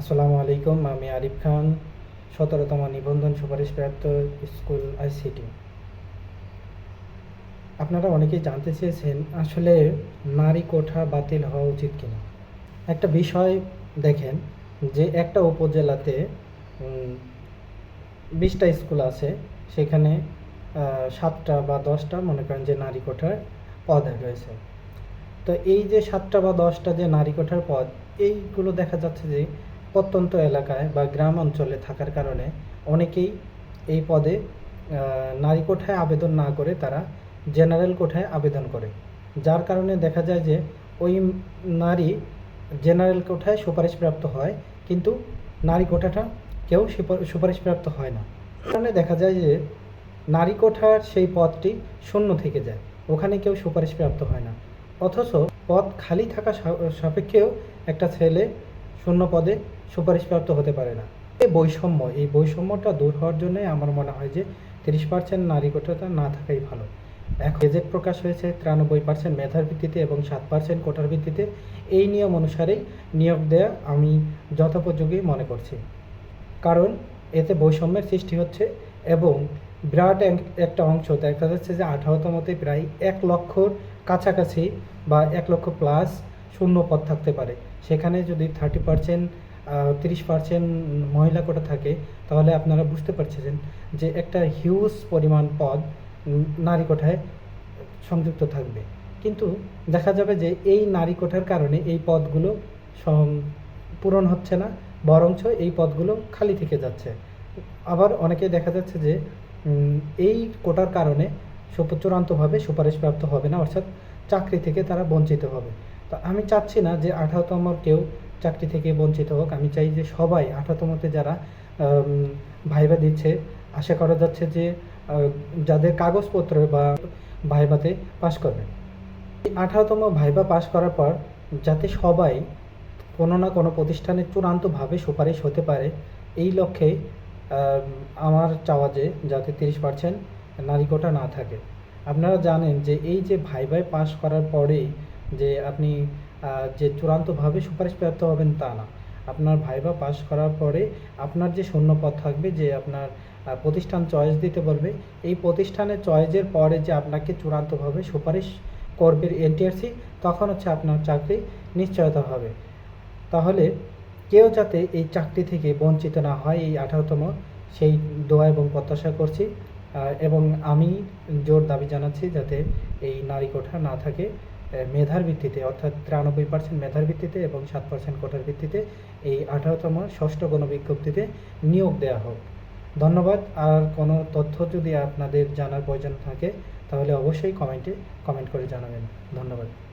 আসসালামু আলাইকুম, আমি আরিফ খান, সতেরোতম নিবন্ধন সুপারিশপ্রাপ্ত স্কুল আইসিটি। আপনারা অনেকেই জানতে চেয়েছেন আসলে নারী কোঠা বাতিল হওয়া উচিত কিনা। একটা বিষয় দেখেন যে একটা উপজেলাতে বিশটা স্কুল আছে, সেখানে সাতটা বা দশটা মনে করেন যে নারী কোঠার পদ রয়েছে। তো এই যে সাতটা বা দশটা যে নারী কোঠার পদ, এইগুলো দেখা যাচ্ছে যে প্রত্যন্ত এলাকায় বা গ্রাম অঞ্চলে থাকার কারণে অনেকেই এই পদে নারী কোঠায় আবেদন না করে তারা জেনারেল কোঠায় আবেদন করে। যার কারণে দেখা যায় যে ওই নারী জেনারেল কোঠায় সুপারিশপ্রাপ্ত হয়, কিন্তু নারী কোঠাটা কেউ সুপা- সুপারিশপ্রাপ্ত হয় না। কারণে দেখা যায় যে নারী কোঠার সেই পদটি শূন্য থেকে যায়, ওখানে কেউ সুপারিশপ্রাপ্ত হয় না। অথচ পদ খালি থাকা সাপেক্ষেও একটা ছেলে শূন্য পদে সুপারিশপ্রাপ্ত হতে পারে না। এই বৈষম্য, এই বৈষম্যটা দূর হওয়ার জন্যই আমার মনে হয় যে তিরিশ পার্সেন্ট নারী কোটাটা না থাকাই ভালো। এখন গেজেট প্রকাশ হয়েছে তিরানব্বই পার্সেন্ট মেধার ভিত্তিতে এবং সাত পার্সেন্ট কোটার ভিত্তিতে। এই নিয়ম অনুসারেই নিয়োগ দেয়া আমি যথোপযোগী মনে করছি। কারণ এতে বৈষম্যের সৃষ্টি হচ্ছে এবং বিরাট এক- একটা অংশ দেখা যাচ্ছে যে আঠারোতমতে প্রায় এক লক্ষর কাছাকাছি বা এক লক্ষ প্লাস শূন্য পদ থাকতে পারে। সেখানে যদি থার্টি পার্সেন্ট তিরিশ পার্সেন্ট মহিলা কোটা থাকে, তাহলে আপনারা বুঝতে পারছেন যে একটা হিউজ পরিমাণ পদ নারী কোঠায় সংযুক্ত থাকবে। কিন্তু দেখা যাবে যে এই নারী কোঠার কারণে এই পদগুলো পূরণ হচ্ছে না, বরঞ্চ এই পদগুলো খালি থেকে যাচ্ছে। আবার অনেকে দেখা যাচ্ছে যে এই কোটার কারণে চূড়ান্তভাবে সুপারিশপ্রাপ্ত হবে না, অর্থাৎ চাকরি থেকে তারা বঞ্চিত হবে। তো আমি চাচ্ছি না যে আঠারোতম কেউ চাকরি থেকে বঞ্চিত হোক। আমি চাই যে সবাই আঠারোতমতে যারা ভাইবা দিচ্ছে, আশা করা যাচ্ছে যে যাদের কাগজপত্র বা ভাইবাতে পাশ করবে। আঠারোতম ভাইবা পাশ করার পর যাতে সবাই কোনো না কোনো প্রতিষ্ঠানে চূড়ান্তভাবে সুপারিশ হতে পারে, এই লক্ষ্যে আমার চাওয়া যে যাতে তিরিশ পার্সেন্ট নারী কোটা না থাকে। আপনারা জানেন যে এই যে ভাইভাই পাশ করার পরেই যে আপনি যে চূড়ান্তভাবে সুপারিশপ্রাপ্ত হবেন তা না। আপনার ভাইবা পাশ করার পরে আপনার যে শূন্য পদ থাকবে, যে আপনার প্রতিষ্ঠান চয়েস দিতে বলবে, এই প্রতিষ্ঠানের চয়েসের পরে যে আপনাকে চূড়ান্তভাবে সুপারিশ করবে এনটিআরসি, তখন হচ্ছে আপনার চাকরি নিশ্চয়তা হবে। তাহলে কেউ যাতে এই চাকরি থেকে বঞ্চিত না হয়, এই আঠারোতম সেই দোয়া এবং প্রত্যাশা করছি এবং আমি জোর দাবি জানাচ্ছি যাতে এই নারী কোঠা না থাকে। মেধার ভিত্তিতে, অর্থাৎ তিরানব্বই পার্সেন্ট মেধার ভিত্তিতে এবং সাত পার্সেন্ট কোটার ভিত্তিতে এই আঠারোতম ষষ্ঠ গণবিজ্ঞপ্তিতে নিয়োগ দেওয়া হোক। ধন্যবাদ। আর কোনো তথ্য যদি আপনাদের জানার প্রয়োজন থাকে, তাহলে অবশ্যই কমেন্টে কমেন্ট করে জানাবেন। ধন্যবাদ।